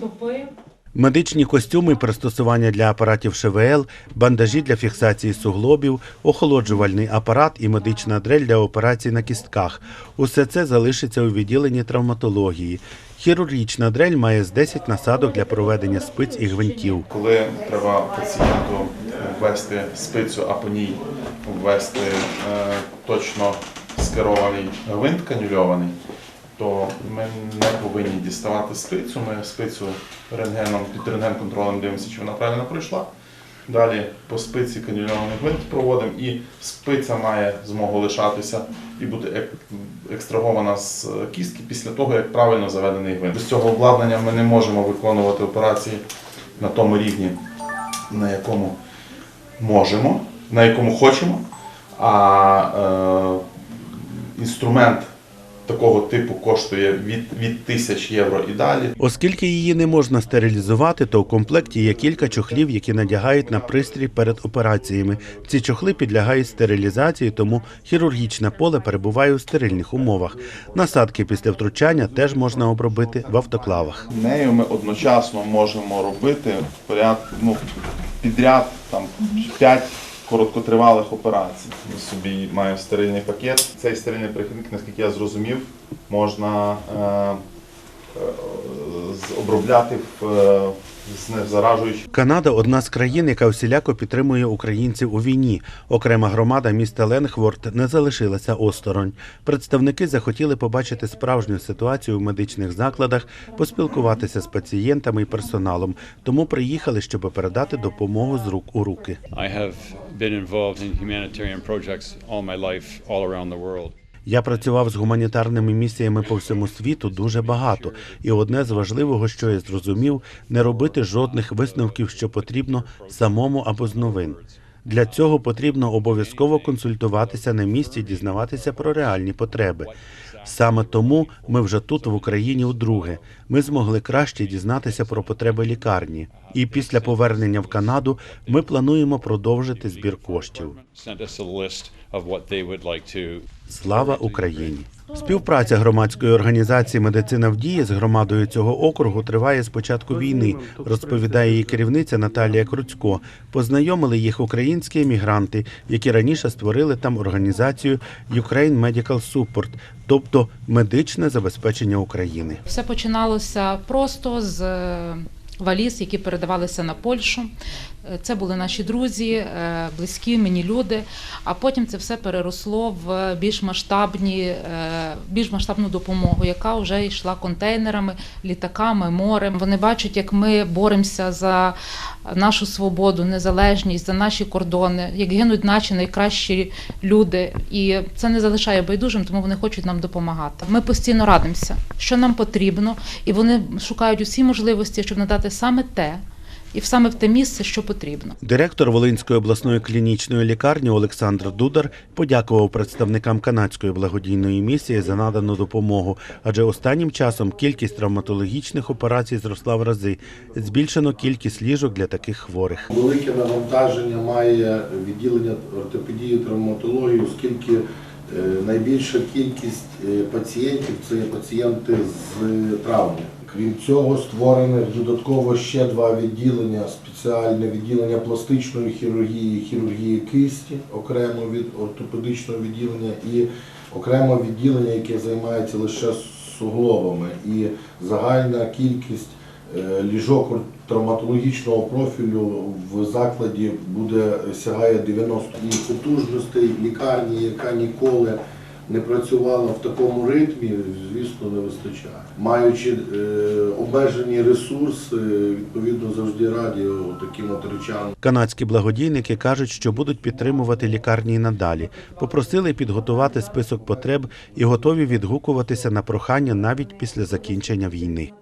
стопи. Медичні костюми, пристосування для апаратів ШВЛ, бандажі для фіксації суглобів, охолоджувальний апарат і медична дрель для операцій на кістках. Усе це залишиться у відділенні травматології. Хірургічна дрель має з 10 насадок для проведення спиць і гвинтів. Коли треба пацієнту ввести спицю, а по ній ввести е, точно скерований гвинт канюльований, то ми не повинні діставати спицю. Ми спицю рентгеном під рентген-контролем дивимося, чи вона правильно пройшла. Далі по спиці канюльований гвинт проводимо, і спиця має змогу лишатися і бути ек- екстрагована з е, кістки після того, як правильно заведений гвинт. Без цього обладнання ми не можемо виконувати операції на тому рівні, на якому можемо, на якому хочемо. А е, інструмент такого типу коштує від, від тисяч євро і далі. Оскільки її не можна стерилізувати, то в комплекті є кілька чохлів, які надягають на пристрій перед операціями. Ці чохли підлягають стерилізації, тому хірургічне поле перебуває у стерильних умовах. Насадки після втручання теж можна обробити в автоклавах. Нею ми одночасно можемо робити поряд, ну, підряд там, 5 короткотривалих операцій. Я собі маю стерильний пакет. Цей стерильний прихідник, наскільки я зрозумів, можна е, е, з- обробляти в, е, з Канада одна з країн, яка всіляко підтримує українців у війні. Окрема громада міста Ленгворд не залишилася осторонь. Представники захотіли побачити справжню ситуацію в медичних закладах, поспілкуватися з пацієнтами і персоналом. Тому приїхали, щоб передати допомогу з рук у руки. Been involved in humanitarian projects all my life, all around the world. Я працював з гуманітарними місіями по всьому світу дуже багато, і одне з важливого, що я зрозумів, не робити жодних висновків, що потрібно самому або з новин. Для цього потрібно обов'язково консультуватися на місці, дізнаватися про реальні потреби. Саме тому ми вже тут, в Україні, вдруге. Ми змогли краще дізнатися про потреби лікарні. І після повернення в Канаду ми плануємо продовжити збір коштів. Слава Україні! Співпраця громадської організації Медицина в дії з громадою цього округу триває з початку війни, розповідає її керівниця Наталія Круцько. Познайомили їх українські емігранти, які раніше створили там організацію Ukraine Medical Support, тобто медичне забезпечення України. Все починалося просто з валіз, які передавалися на Польщу. Е, Це були наші друзі, е, близькі мені люди. А потім це все переросло в більш масштабні, е, більш масштабну допомогу, яка вже йшла контейнерами, літаками, морем. Вони бачать, як ми боремося за нашу свободу, незалежність, за наші кордони, як гинуть наші найкращі люди. І це не залишає байдужим, тому вони хочуть нам допомагати. Ми постійно радимося, що нам потрібно, і вони шукають усі можливості, щоб надати саме те, і саме в те місце, що потрібно. Директор Волинської обласної клінічної лікарні Олександр Дудар подякував представникам канадської благодійної місії за надану допомогу, адже останнім часом кількість травматологічних операцій зросла в рази. Збільшено кількість ліжок для таких хворих. Велике навантаження має відділення ортопедії травматології, оскільки е, найбільша кількість е, пацієнтів це пацієнти з травмами. Крім цього, створене додатково ще два відділення: спеціальне відділення пластичної хірургії, хірургії кисті, окремо від ортопедичного відділення, і окремо відділення, яке займається лише суглобами. І загальна кількість Е, ліжок травматологічного профілю в закладі буде сягає 90 і потужностей лікарні, яка ніколи не працювала в такому ритмі, звісно, не вистачає. Маючи е, обмежені ресурси, відповідно завжди раді таким от. Канадські благодійники кажуть, що будуть підтримувати лікарні і надалі. Попросили підготувати список потреб і готові відгукуватися на прохання навіть після закінчення війни.